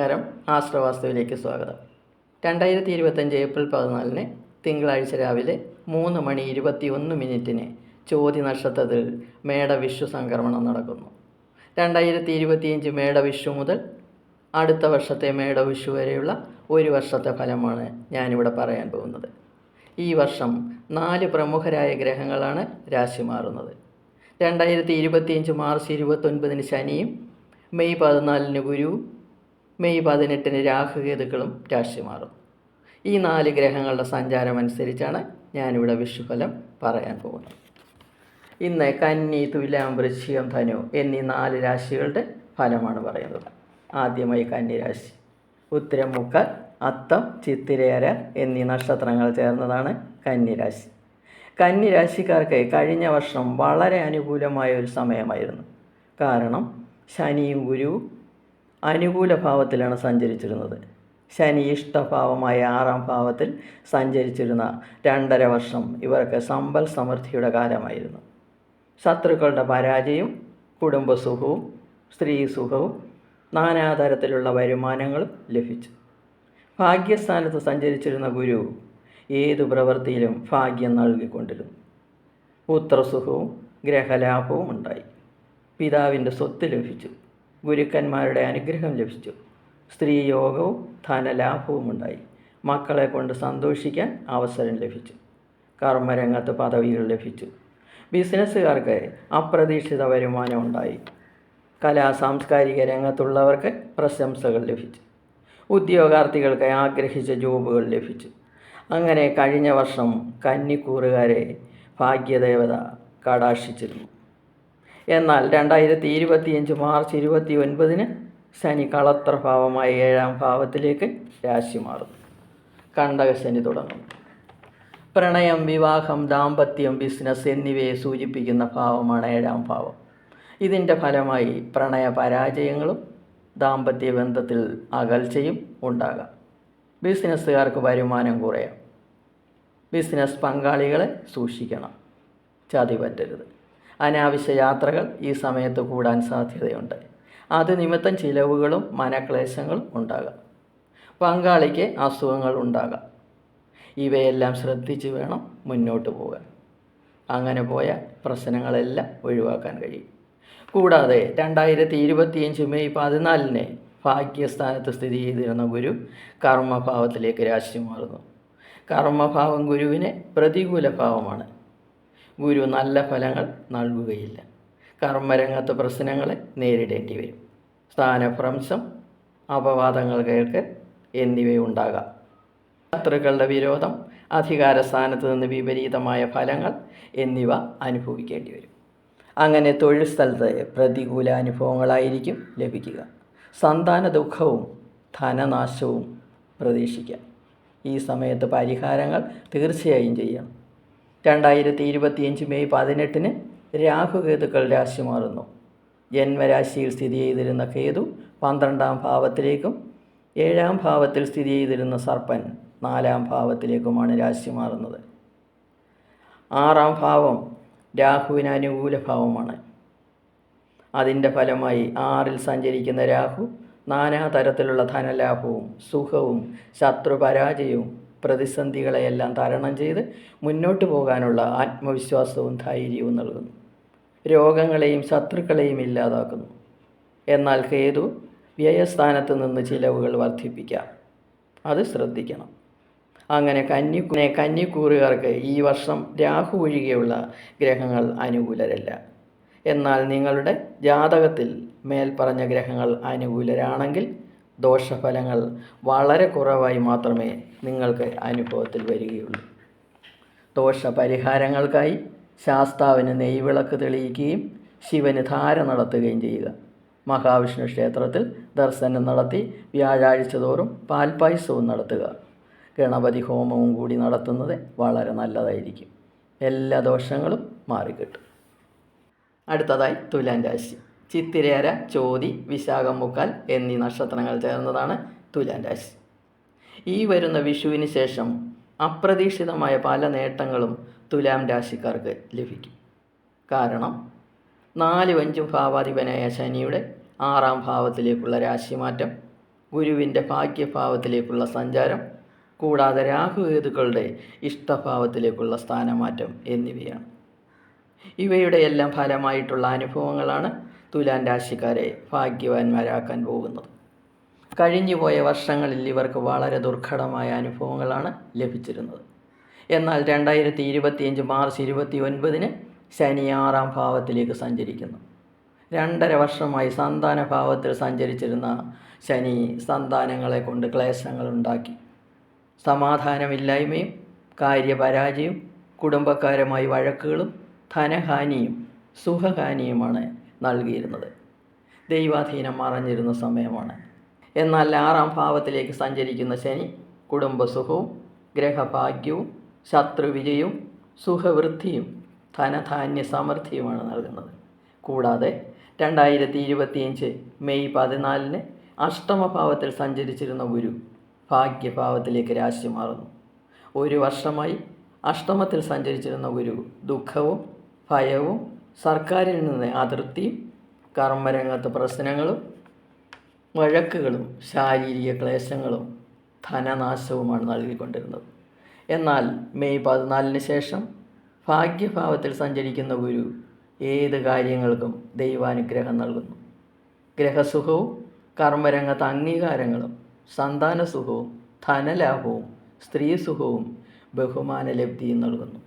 നമസ്കാരം. ആശ്രവാസ്തുവിലേക്ക് സ്വാഗതം. രണ്ടായിരത്തി ഇരുപത്തഞ്ച് ഏപ്രിൽ പതിനാലിന് തിങ്കളാഴ്ച രാവിലെ മൂന്ന് മണി ഇരുപത്തി ഒന്ന് മിനിറ്റിന് ചോതി നക്ഷത്രത്തിൽ മേടവിഷു സംക്രമണം നടക്കുന്നു. രണ്ടായിരത്തി ഇരുപത്തിയഞ്ച് മേടവിഷു മുതൽ അടുത്ത വർഷത്തെ മേടവിഷു വരെയുള്ള ഒരു വർഷത്തെ ഫലമാണ് ഞാനിവിടെ പറയാൻ പോകുന്നത്. ഈ വർഷം നാല് പ്രമുഖരായ ഗ്രഹങ്ങളാണ് രാശി മാറുന്നത്. രണ്ടായിരത്തി ഇരുപത്തിയഞ്ച് മാർച്ച് ഇരുപത്തൊൻപതിന് ശനിയും മെയ് പതിനാലിന് ഗുരുവും മെയ് പതിനെട്ടിന് രാഹുകേതുക്കളും രാശി മാറും ഈ നാല് ഗ്രഹങ്ങളുടെ സഞ്ചാരം അനുസരിച്ചാണ് ഞാനിവിടെ വിഷുഫലം പറയാൻ പോകുന്നത്. ഇന്ന് കന്നി തുലാം വൃശ്ചികം ധനു എന്നീ നാല് രാശികളുടെ ഫലമാണ് പറയുന്നത്. ആദ്യമായി കന്നി രാശി. ഉത്തരം മുക്കാൽ അത്തം ചിത്തിരയര എന്നീ നക്ഷത്രങ്ങൾ ചേർന്നതാണ് കന്നിരാശി കന്നിരാശിക്കാർക്ക് കഴിഞ്ഞ വർഷം വളരെ അനുകൂലമായ ഒരു സമയമായിരുന്നു. കാരണം ശനിയും ഗുരുവും അനുകൂല ഭാവത്തിലാണ് സഞ്ചരിച്ചിരുന്നത്. ശനി ഇഷ്ടഭാവമായ ആറാം ഭാവത്തിൽ സഞ്ചരിച്ചിരുന്ന രണ്ടര വർഷം ഇവർക്ക് സമ്പൽ സമൃദ്ധിയുടെ കാലമായിരുന്നു. ശത്രുക്കളുടെ പരാജയവും കുടുംബസുഖവും സ്ത്രീ സുഖവും നാനാതരത്തിലുള്ള വരുമാനങ്ങളും ലഭിച്ചു. ഭാഗ്യസ്ഥാനത്ത് സഞ്ചരിച്ചിരുന്ന ഗുരു ഏതു പ്രവൃത്തിയിലും ഭാഗ്യം നൽകിക്കൊണ്ടിരുന്നു. പുത്രസുഖവും ഗ്രഹലാഭവും ഉണ്ടായി. പിതാവിന്റെ സ്വത്ത് ലഭിച്ചു. ഗുരുക്കന്മാരുടെ അനുഗ്രഹം ലഭിച്ചു. സ്ത്രീയോഗവും ധനലാഭവും ഉണ്ടായി മക്കളെ കൊണ്ട് സന്തോഷിക്കാൻ അവസരം ലഭിച്ചു. കർമ്മരംഗത്ത് പദവികൾ ലഭിച്ചു. ബിസിനസ്സുകാർക്ക് അപ്രതീക്ഷിത വരുമാനം ഉണ്ടായി കലാ സാംസ്കാരിക രംഗത്തുള്ളവർക്ക് പ്രശംസകൾ ലഭിച്ചു. ഉദ്യോഗാർത്ഥികൾക്ക് ആഗ്രഹിച്ച ജോബുകൾ ലഭിച്ചു. അങ്ങനെ കഴിഞ്ഞ വർഷം കന്നിക്കൂറുകാരെ ഭാഗ്യദേവത കടാക്ഷിച്ചിരുന്നു. എന്നാൽ രണ്ടായിരത്തി ഇരുപത്തിയഞ്ച് മാർച്ച് ഇരുപത്തി ഒൻപതിന് ശനി കളത്ര ഭാവമായി ഏഴാം ഭാവത്തിലേക്ക് രാശി മാറുന്നു. കണ്ടകശനി തുടങ്ങുന്നു. പ്രണയം വിവാഹം ദാമ്പത്യം ബിസിനസ് എന്നിവയെ സൂചിപ്പിക്കുന്ന ഭാവമാണ് ഏഴാം ഭാവം. ഇതിന്റെ ഫലമായി പ്രണയ പരാജയങ്ങളും ദാമ്പത്യ ബന്ധത്തിൽ അകൽച്ചയും ഉണ്ടാകാം. ബിസിനസ്സുകാർക്ക് വരുമാനം കുറയാം. ബിസിനസ് പങ്കാളികളെ സൂക്ഷിക്കണം. ചതി പറ്റരുത്. അനാവശ്യ യാത്രകൾ ഈ സമയത്ത് കൂടാൻ സാധ്യതയുണ്ട്. അത് നിമിത്തം ചിലവുകളും മനക്ലേശങ്ങളും ഉണ്ടാകാം. പങ്കാളിക്ക് അസുഖങ്ങൾ ഉണ്ടാകാം. ഇവയെല്ലാം ശ്രദ്ധിച്ച് വേണം മുന്നോട്ട് പോകാൻ. അങ്ങനെ പോയ പ്രശ്നങ്ങളെല്ലാം ഒഴിവാക്കാൻ കഴിയും. കൂടാതെ രണ്ടായിരത്തി ഇരുപത്തിയഞ്ച് മെയ് പതിനാലിന് ഭാഗ്യസ്ഥാനത്ത് സ്ഥിതി ചെയ്തിരുന്ന ഗുരു കർമ്മഭാവത്തിലേക്ക് രാശി മാറുന്നു കർമ്മഭാവം ഗുരുവിന് പ്രതികൂല ഭാവമാണ് ഗുരു നല്ല ഫലങ്ങൾ നൽകുകയില്ല. കർമ്മരംഗത്ത് പ്രശ്നങ്ങളെ നേരിടേണ്ടി വരും. സ്ഥാനഭ്രംശം അപവാദങ്ങൾ കേൾക്കൽ എന്നിവയുണ്ടാകാം. ശത്രുക്കളുടെ വിരോധം അധികാര സ്ഥാനത്ത് നിന്ന് വിപരീതമായ ഫലങ്ങൾ എന്നിവ അനുഭവിക്കേണ്ടി വരും. അങ്ങനെ തൊഴിൽ സ്ഥലത്ത് പ്രതികൂല അനുഭവങ്ങളായിരിക്കും ലഭിക്കുക. സന്താന ദുഃഖവും ധനനാശവും പ്രതീക്ഷിക്കാം. ഈ സമയത്ത് പരിഹാരങ്ങൾ തീർച്ചയായും ചെയ്യണം രണ്ടായിരത്തി ഇരുപത്തിയഞ്ച് മെയ് പതിനെട്ടിന് രാഹുകേതുക്കൾ രാശി മാറുന്നു. ജന്മരാശിയിൽ സ്ഥിതി ചെയ്തിരുന്ന കേതു പന്ത്രണ്ടാം ഭാവത്തിലേക്കും ഏഴാം ഭാവത്തിൽ സ്ഥിതി ചെയ്തിരുന്ന സർപ്പൻ നാലാം ഭാവത്തിലേക്കുമാണ് രാശി മാറുന്നത്. ആറാം ഭാവം രാഹുവിന് അനുകൂല ഭാവമാണ്. അതിന്റെ ഫലമായി ആറിൽ സഞ്ചരിക്കുന്ന രാഹു നാനാതരത്തിലുള്ള ധനലാഭവും സുഖവും ശത്രുപരാജയവും പ്രതിസന്ധികളെയെല്ലാം തരണം ചെയ്ത് മുന്നോട്ട് പോകാനുള്ള ആത്മവിശ്വാസവും ധൈര്യവും നൽകുന്നു. രോഗങ്ങളെയും ശത്രുക്കളെയും ഇല്ലാതാക്കുന്നു. എന്നാൽ കേതു വ്യയസ്ഥാനത്ത് നിന്ന് ചിലവുകൾ വർദ്ധിപ്പിക്കാം. അത് ശ്രദ്ധിക്കണം. അങ്ങനെ കന്നി കന്നിക്കൂറുകാർക്ക് ഈ വർഷം രാഹു ഒഴികെയുള്ള ഗ്രഹങ്ങൾ അനുകൂലരല്ല. എന്നാൽ നിങ്ങളുടെ ജാതകത്തിൽ മേൽപ്പറഞ്ഞ ഗ്രഹങ്ങൾ അനുകൂലരാണെങ്കിൽ ദോഷഫലങ്ങൾ വളരെ കുറവായി മാത്രമേ നിങ്ങൾക്ക് അനുഭവത്തിൽ വരികയുള്ളൂ. ദോഷപരിഹാരങ്ങൾക്കായി ശാസ്താവിന് നെയ്വിളക്ക് തെളിയിക്കുകയും ശിവന് ധാര നടത്തുകയും ചെയ്യുക. മഹാവിഷ്ണു ക്ഷേത്രത്തിൽ ദർശനം നടത്തി വ്യാഴാഴ്ച തോറും പാൽപ്പായസവും നടത്തുക. ഗണപതി ഹോമവും കൂടി നടത്തുന്നത് വളരെ നല്ലതായിരിക്കും. എല്ലാ ദോഷങ്ങളും മാറിക്കിട്ടും. അടുത്തതായി തുലാൻ രാശി. ചിത്തിരേര ചോതി വിശാഖം മുക്കാൽ എന്നീ നക്ഷത്രങ്ങൾ ചേർന്നതാണ് തുലാം രാശി. ഈ വരുന്ന വിഷുവിന് ശേഷം അപ്രതീക്ഷിതമായ പല നേട്ടങ്ങളും തുലാം രാശിക്കാർക്ക് ലഭിക്കും. കാരണം നാലും അഞ്ചും ഭാവാധിപനായ ശനിയുടെ ആറാം ഭാവത്തിലേക്കുള്ള രാശിമാറ്റം ഗുരുവിന്റെ ഭാഗ്യഭാവത്തിലേക്കുള്ള സഞ്ചാരം കൂടാതെ രാഹുകേതുക്കളുടെ ഇഷ്ടഭാവത്തിലേക്കുള്ള സ്ഥാനമാറ്റം എന്നിവയാണ്. ഇവയുടെ എല്ലാം ഫലമായിട്ടുള്ള അനുഭവങ്ങളാണ് തുലാൻ രാശിക്കാരെ ഭാഗ്യവാന്മാരാക്കാൻ പോകുന്നത്. കഴിഞ്ഞുപോയ വർഷങ്ങളിൽ ഇവർക്ക് വളരെ ദുർഘടമായ അനുഭവങ്ങളാണ് ലഭിച്ചിരുന്നത്. എന്നാൽ രണ്ടായിരത്തി ഇരുപത്തിയഞ്ച് മാർച്ച് ഇരുപത്തി ഒൻപതിന് ശനി ആറാം ഭാവത്തിലേക്ക് സഞ്ചരിക്കുന്നു. രണ്ടര വർഷമായി സന്താന ഭാവത്തിൽ സഞ്ചരിച്ചിരുന്ന ശനി സന്താനങ്ങളെ കൊണ്ട് ക്ലേശങ്ങളുണ്ടാക്കി സമാധാനമില്ലായ്മയും കാര്യപരാജയവും കുടുംബക്കാരുമായി വഴക്കുകളും ധനഹാനിയും സുഖഹാനിയുമാണ് നൽകിയിരുന്നത്. ദൈവാധീനം മറഞ്ഞിരുന്ന സമയമാണ്. എന്നാൽ ആറാം ഭാവത്തിലേക്ക് സഞ്ചരിക്കുന്ന ശനി കുടുംബസുഖവും ഗ്രഹഭാഗ്യവും ശത്രുവിജയവും സുഖവൃദ്ധിയും ധനധാന്യ സമൃദ്ധിയുമാണ് നൽകുന്നത്. കൂടാതെ രണ്ടായിരത്തി ഇരുപത്തിയഞ്ച് മെയ് പതിനാലിന് അഷ്ടമഭാവത്തിൽ സഞ്ചരിച്ചിരുന്ന ഗുരു ഭാഗ്യഭാവത്തിലേക്ക് രാശി മാറുന്നു. ഒരു വർഷമായി അഷ്ടമത്തിൽ സഞ്ചരിച്ചിരുന്ന ഗുരു ദുഃഖവും ഭയവും സർക്കാരിൽ നിന്ന് അതൃപ്തിയും കർമ്മരംഗത്ത് പ്രശ്നങ്ങളും വഴക്കുകളും ശാരീരിക ക്ലേശങ്ങളും ധനനാശവുമാണ് നൽകിക്കൊണ്ടിരുന്നത്. എന്നാൽ മെയ് പതിനാലിന് ശേഷം ഭാഗ്യഭാവത്തിൽ സഞ്ചരിക്കുന്ന ഗുരു ഏത് കാര്യങ്ങൾക്കും ദൈവാനുഗ്രഹം നൽകുന്നു. ഗ്രഹസുഖവും കർമ്മരംഗത്ത് അംഗീകാരങ്ങളും സന്താനസുഖവും ധനലാഭവും സ്ത്രീസുഖവും ബഹുമാനലബ്ധിയും നൽകുന്നു.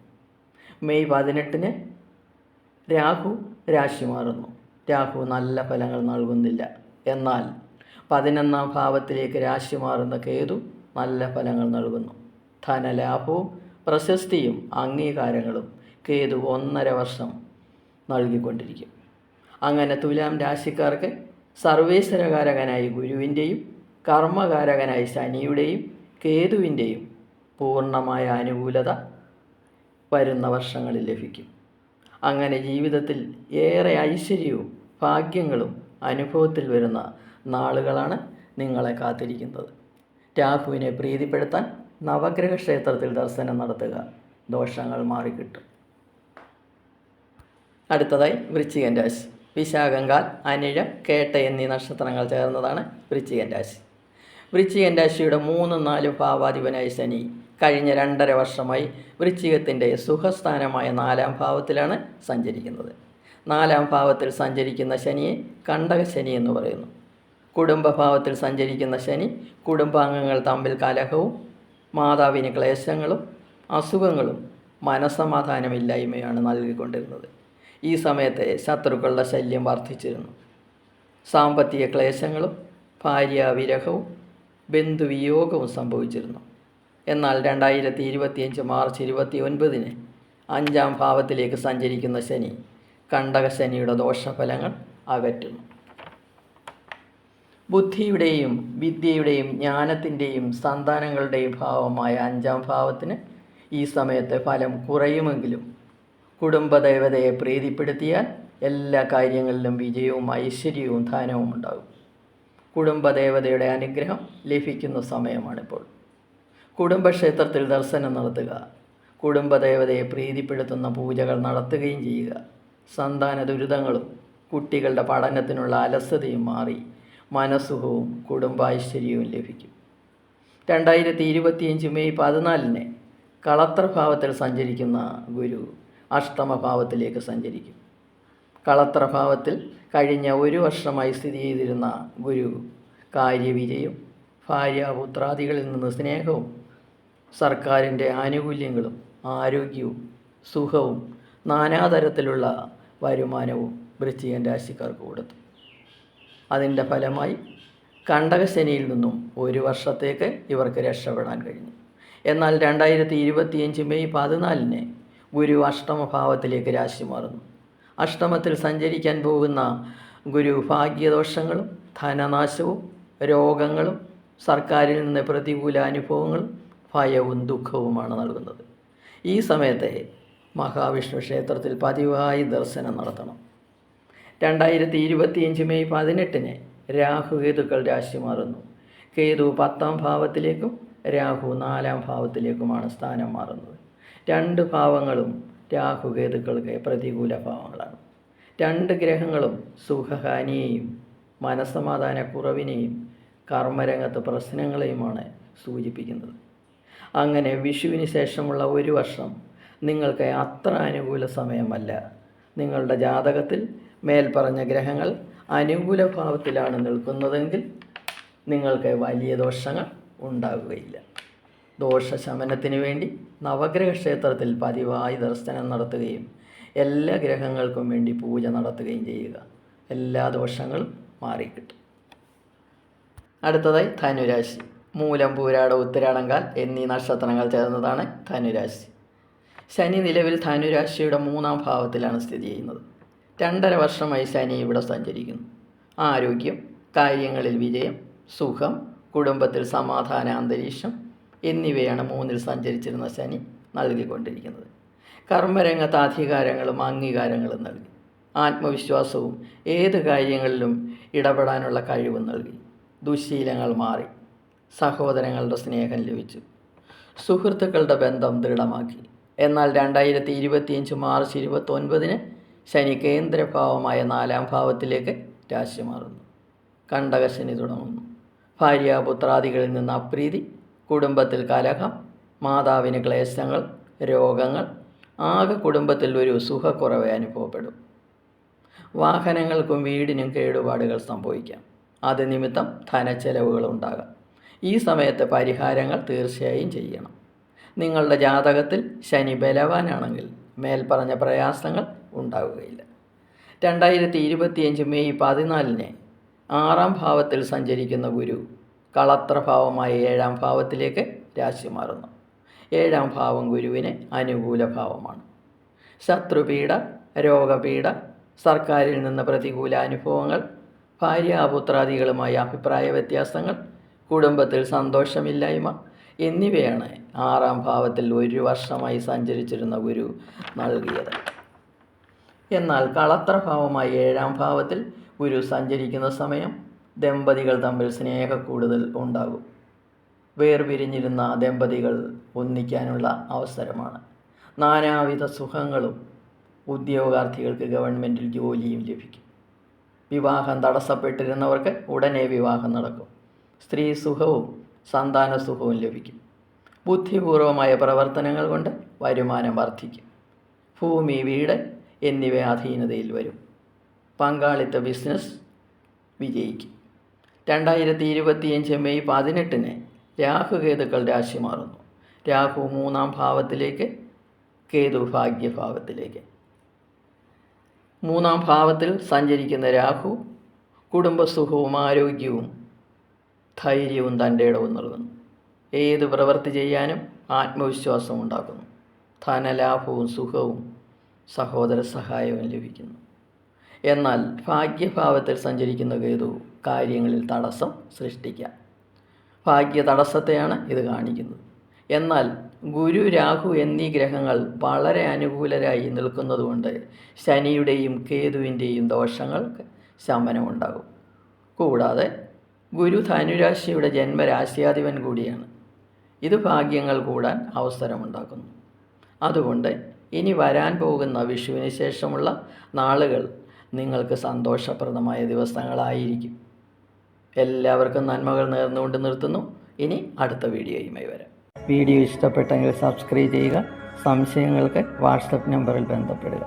മെയ് പതിനെട്ടിന് രാഹു രാശി മാറുന്നു. രാഹു നല്ല ഫലങ്ങൾ നൽകുന്നില്ല. എന്നാൽ പതിനൊന്നാം ഭാവത്തിലേക്ക് രാശി മാറുന്ന കേതു നല്ല ഫലങ്ങൾ നൽകുന്നു. ധനലാഭവും പ്രശസ്തിയും അംഗീകാരങ്ങളും കേതു ഒന്നര വർഷം നൽകിക്കൊണ്ടിരിക്കും. അങ്ങനെ തുലാം രാശിക്കാർക്ക് സർവേശ്വരകാരകനായി ഗുരുവിന്റെയും കർമ്മകാരകനായി ശനിയുടെയും കേതുവിന്റെയും പൂർണമായ അനുകൂലത വരുന്ന വർഷങ്ങളിൽ ലഭിക്കും. അങ്ങനെ ജീവിതത്തിൽ ഏറെ ഐശ്വര്യവും ഭാഗ്യങ്ങളും അനുഭവത്തിൽ വരുന്ന നാളുകളാണ് നിങ്ങളെ കാത്തിരിക്കുന്നത്. രാഹുവിനെ പ്രീതിപ്പെടുത്താൻ നവഗ്രഹ ക്ഷേത്രത്തിൽ ദർശനം നടത്തുക. ദോഷങ്ങൾ മാറിക്കിട്ടും. അടുത്തതായി വൃശ്ചികൻ രാശി. വിശാഖങ്കാൽ അനിഴം കേട്ട എന്നീ നക്ഷത്രങ്ങൾ ചേർന്നതാണ് വൃശ്ചികൻ രാശി. വൃശ്ചികൻ രാശിയുടെ മൂന്നും നാലും ഭാവാധിപനായ ശനി കഴിഞ്ഞ രണ്ടര വർഷമായി വൃശ്ചികത്തിന്റെ സുഖസ്ഥാനമായ നാലാം ഭാവത്തിലാണ് സഞ്ചരിക്കുന്നത്. നാലാം ഭാവത്തിൽ സഞ്ചരിക്കുന്ന ശനിയെ കണ്ടകശനി എന്ന് പറയുന്നു. കുടുംബഭാവത്തിൽ സഞ്ചരിക്കുന്ന ശനി കുടുംബാംഗങ്ങൾ തമ്മിൽ കലഹവും മാതാവിന് ക്ലേശങ്ങളും അസുഖങ്ങളും മനസമാധാനമില്ലായ്മയാണ് നൽകിക്കൊണ്ടിരുന്നത്. ഈ സമയത്തെ ശത്രുക്കളുടെ ശല്യം വർദ്ധിച്ചിരുന്നു. സാമ്പത്തിക ക്ലേശങ്ങളും ഭാര്യ ഭാര്യാവിരഹവും ബന്ധുവിയോഗവും സംഭവിച്ചിരുന്നു. എന്നാൽ രണ്ടായിരത്തി ഇരുപത്തിയഞ്ച് മാർച്ച് ഇരുപത്തി ഒൻപതിന് അഞ്ചാം ഭാവത്തിലേക്ക് സഞ്ചരിക്കുന്ന ശനി കണ്ടകശനിയുടെ ദോഷഫലങ്ങൾ അകറ്റുന്നു. ബുദ്ധിയുടെയും വിദ്യയുടെയും ജ്ഞാനത്തിന്റെയും സന്താനങ്ങളുടെയും ഭാവമായ അഞ്ചാം ഭാവത്തിന് ഈ സമയത്തെ ഫലം കുറയുമെങ്കിലും കുടുംബദേവതയെ പ്രീതിപ്പെടുത്തിയാൽ എല്ലാ കാര്യങ്ങളിലും വിജയവും ഐശ്വര്യവും ധനവും ഉണ്ടാകും. കുടുംബദേവതയുടെ അനുഗ്രഹം ലഭിക്കുന്ന സമയമാണിപ്പോൾ. കുടുംബക്ഷേത്രത്തിൽ ദർശനം നടത്തുക. കുടുംബദേവതയെ പ്രീതിപ്പെടുത്തുന്ന പൂജകൾ നടത്തുകയും ചെയ്യുക. സന്താന ദുരിതങ്ങളും കുട്ടികളുടെ പഠനത്തിനുള്ള അലസതയും മാറി മനസുഖവും കുടുംബാശ്ചര്യവും ലഭിക്കും. രണ്ടായിരത്തി ഇരുപത്തിയഞ്ച് മെയ് പതിനാലിന് കളത്രഭാവത്തിൽ സഞ്ചരിക്കുന്ന ഗുരു അഷ്ടമഭാവത്തിലേക്ക് സഞ്ചരിക്കും. കളത്രഭാവത്തിൽ കഴിഞ്ഞ ഒരു വർഷമായി സ്ഥിതി ചെയ്തിരുന്ന ഗുരു കാര്യവിജയം ഭാര്യ പുത്രാദികളിൽ നിന്ന് സ്നേഹവും സർക്കാരിന്റെ ആനുകൂല്യങ്ങളും ആരോഗ്യവും സുഖവും നാനാതരത്തിലുള്ള വരുമാനവും വൃശ്ചികൻ രാശിക്കാർക്ക് കൊടുത്തു. അതിന്റെ ഫലമായി കണ്ടകശനിയിൽ നിന്നും ഒരു വർഷത്തേക്ക് ഇവർക്ക് രക്ഷപ്പെടാൻ കഴിഞ്ഞു. എന്നാൽ രണ്ടായിരത്തി ഇരുപത്തിയഞ്ച് മെയ് പതിനാലിന് ഗുരു അഷ്ടമഭാവത്തിലേക്ക് രാശി മാറുന്നു. അഷ്ടമത്തിൽ സഞ്ചരിക്കാൻ പോകുന്ന ഗുരു ഭാഗ്യദോഷങ്ങളും ധനനാശവും രോഗങ്ങളും സർക്കാരിൽ നിന്ന് പ്രതികൂല അനുഭവങ്ങളും ഭയവും ദുഃഖവുമാണ് നൽകുന്നത്. ഈ സമയത്തെ മഹാവിഷ്ണു ക്ഷേത്രത്തിൽ പതിവായി ദർശനം നടത്തണം. രണ്ടായിരത്തി ഇരുപത്തിയഞ്ച് മെയ് പതിനെട്ടിന് രാഹുകേതുക്കൾ രാശി മാറുന്നു. കേതു പത്താം ഭാവത്തിലേക്കും രാഹു നാലാം ഭാവത്തിലേക്കുമാണ് സ്ഥാനം മാറുന്നത്. രണ്ട് ഭാവങ്ങളും രാഹുകേതുക്കൾക്ക് പ്രതികൂല ഭാവങ്ങളാണ്. രണ്ട് ഗ്രഹങ്ങളും സുഖഹാനിയെയും മനസ്സമാധാനക്കുറവിനെയും കർമ്മരംഗത്ത് പ്രശ്നങ്ങളെയുമാണ് സൂചിപ്പിക്കുന്നത്. അങ്ങനെ വിഷുവിന് ശേഷമുള്ള ഒരു വർഷം നിങ്ങൾക്ക് അത്ര അനുകൂല സമയമല്ല. നിങ്ങളുടെ ജാതകത്തിൽ മേൽപ്പറഞ്ഞ ഗ്രഹങ്ങൾ അനുകൂല ഭാവത്തിലാണ് നിൽക്കുന്നതെങ്കിൽ നിങ്ങൾക്ക് വലിയ ദോഷങ്ങൾ ഉണ്ടാകുകയില്ല ദോഷശമനത്തിന് വേണ്ടി നവഗ്രഹ ക്ഷേത്രത്തിൽ പതിവായി ദർശനം നടത്തുകയും എല്ലാ ഗ്രഹങ്ങൾക്കും വേണ്ടി പൂജ നടത്തുകയും ചെയ്യുക. എല്ലാ ദോഷങ്ങളും മാറിക്കിട്ടും. അടുത്തതായി ധനുരാശി. മൂലം പൂരാട ഉത്തരാടങ്കാൽ എന്നീ നക്ഷത്രങ്ങൾ ചേർന്നതാണ് ധനുരാശി. ശനി നിലവിൽ ധനുരാശിയുടെ മൂന്നാം ഭാവത്തിലാണ് സ്ഥിതി ചെയ്യുന്നത്. രണ്ടര വർഷമായി ശനി ഇവിടെ സഞ്ചരിക്കുന്നു. ആരോഗ്യം കാര്യങ്ങളിൽ വിജയം സുഖം കുടുംബത്തിൽ സമാധാന അന്തരീക്ഷം എന്നിവയാണ് മൂന്നിൽ സഞ്ചരിച്ചിരുന്ന ശനി നൽകിക്കൊണ്ടിരിക്കുന്നത്. കർമ്മരംഗത്ത് അധികാരങ്ങളും അംഗീകാരങ്ങളും നൽകി. ആത്മവിശ്വാസവും ഏത് കാര്യങ്ങളിലും ഇടപെടാനുള്ള കഴിവും നൽകി. ദുശീലങ്ങൾ മാറി. സഹോദരങ്ങളുടെ സ്നേഹം ലഭിച്ചു. സുഹൃത്തുക്കളുടെ ബന്ധം ദൃഢമാക്കി. എന്നാൽ രണ്ടായിരത്തി ഇരുപത്തിയഞ്ച് മാർച്ച് ഇരുപത്തൊൻപതിന് ശനി കേന്ദ്രഭാവമായ നാലാം ഭാവത്തിലേക്ക് രാശി മാറുന്നു. കണ്ടകശനി തുടങ്ങുന്നു. ഭാര്യ പുത്രാദികളിൽ നിന്ന് അപ്രീതി കുടുംബത്തിൽ കലഹം മാതാവിന് ക്ലേശങ്ങൾ രോഗങ്ങൾ ആകെ കുടുംബത്തിൽ ഒരു സുഖക്കുറവ് അനുഭവപ്പെടും. വാഹനങ്ങൾക്കും വീടിനും കേടുപാടുകൾ സംഭവിക്കാം. അത് നിമിത്തം ധനച്ചെലവുകൾ ഉണ്ടാകാം. ഈ സമയത്തെ പരിഹാരങ്ങൾ തീർച്ചയായും ചെയ്യണം. നിങ്ങളുടെ ജാതകത്തിൽ ശനി ബലവാനാണെങ്കിൽ മേൽപ്പറഞ്ഞ പ്രയാസങ്ങൾ ഉണ്ടാവുകയില്ല. രണ്ടായിരത്തി ഇരുപത്തിയഞ്ച് മെയ് പതിനാലിന് ആറാം ഭാവത്തിൽ സഞ്ചരിക്കുന്ന ഗുരു കളത്രഭാവമായ ഏഴാം ഭാവത്തിലേക്ക് രാശി മാറുന്നു. ഏഴാം ഭാവം ഗുരുവിന് അനുകൂല ഭാവമാണ്. ശത്രുപീഡ രോഗപീഡ സർക്കാരിൽ നിന്ന് പ്രതികൂല അനുഭവങ്ങൾ ഭാര്യാപുത്രാദികളുമായ അഭിപ്രായ വ്യത്യാസങ്ങൾ കുടുംബത്തിൽ സന്തോഷമില്ലായ്മ എന്നിവയാണ് ആറാം ഭാവത്തിൽ ഒരു വർഷമായി സഞ്ചരിച്ചിരുന്ന ഗുരു നൽകിയത്. എന്നാൽ കളത്രഭാവമായ ഏഴാം ഭാവത്തിൽ ഗുരു സഞ്ചരിക്കുന്ന സമയം ദമ്പതികൾ തമ്മിൽ സ്നേഹ കൂടുതൽ ഉണ്ടാകും. വേർപിരിഞ്ഞിരുന്ന ദമ്പതികൾ ഒന്നിക്കാനുള്ള അവസരമാണ്. നാനാവിധ സുഖങ്ങളും ഉദ്യോഗാർത്ഥികൾക്ക് ഗവൺമെന്റിൽ ജോലിയും ലഭിക്കും. വിവാഹം തടസ്സപ്പെട്ടിരുന്നവർക്ക് ഉടനെ വിവാഹം നടക്കും. സ്ത്രീ സുഖവും സന്താന സുഖവും ലഭിക്കും. ബുദ്ധിപൂർവമായ പ്രവർത്തനങ്ങൾ കൊണ്ട് വരുമാനം വർദ്ധിക്കും. ഭൂമി വീട് എന്നിവ അധീനതയിൽ വരും. പങ്കാളിത്ത ബിസിനസ് വിജയിക്കും. രണ്ടായിരത്തി ഇരുപത്തിയഞ്ച് മെയ് പതിനെട്ടിന് രാഹുകേതുക്കൾ രാശി മാറുന്നു. രാഹു മൂന്നാം ഭാവത്തിലേക്ക് കേതു ഭാഗ്യഭാവത്തിലേക്ക് മൂന്നാം ഭാവത്തിൽ സഞ്ചരിക്കുന്ന രാഹു കുടുംബസുഖവും ആരോഗ്യവും ധൈര്യവും തന്റെ ഇടവും നൽകുന്നു ഏത് പ്രവൃത്തി ചെയ്യാനും ആത്മവിശ്വാസം ഉണ്ടാക്കുന്നു. ധനലാഭവും സുഖവും സഹോദര സഹായവും ലഭിക്കുന്നു. എന്നാൽ ഭാഗ്യഭാവത്തിൽ സഞ്ചരിക്കുന്ന കേതു കാര്യങ്ങളിൽ തടസ്സം സൃഷ്ടിക്കാം. ഭാഗ്യ തടസ്സത്തെയാണ് ഇത് കാണിക്കുന്നത്. എന്നാൽ ഗുരു രാഹു എന്നീ ഗ്രഹങ്ങൾ വളരെ അനുകൂലരായി നിൽക്കുന്നതുകൊണ്ട് ശനിയുടെയും കേതുവിന്റെയും ദോഷങ്ങൾക്ക് ശമനമുണ്ടാകും. കൂടാതെ ഗുരു ധനുരാശിയുടെ ജന്മരാശിയാധിപൻ കൂടിയാണ്. ഇത് ഭാഗ്യങ്ങൾ കൂടാൻ അവസരമുണ്ടാക്കുന്നു. അതുകൊണ്ട് ഇനി വരാൻ പോകുന്ന വിഷുവിന് ശേഷമുള്ള നാളുകൾ നിങ്ങൾക്ക് സന്തോഷപ്രദമായ ദിവസങ്ങളായിരിക്കും. എല്ലാവർക്കും നന്മകൾ നേർന്നുകൊണ്ട് നിർത്തുന്നു. ഇനി അടുത്ത വീഡിയോയുമായി വരാം. വീഡിയോ ഇഷ്ടപ്പെട്ടെങ്കിൽ സബ്സ്ക്രൈബ് ചെയ്യുക സംശയങ്ങൾക്ക് വാട്സപ്പ് നമ്പറിൽ ബന്ധപ്പെടുക.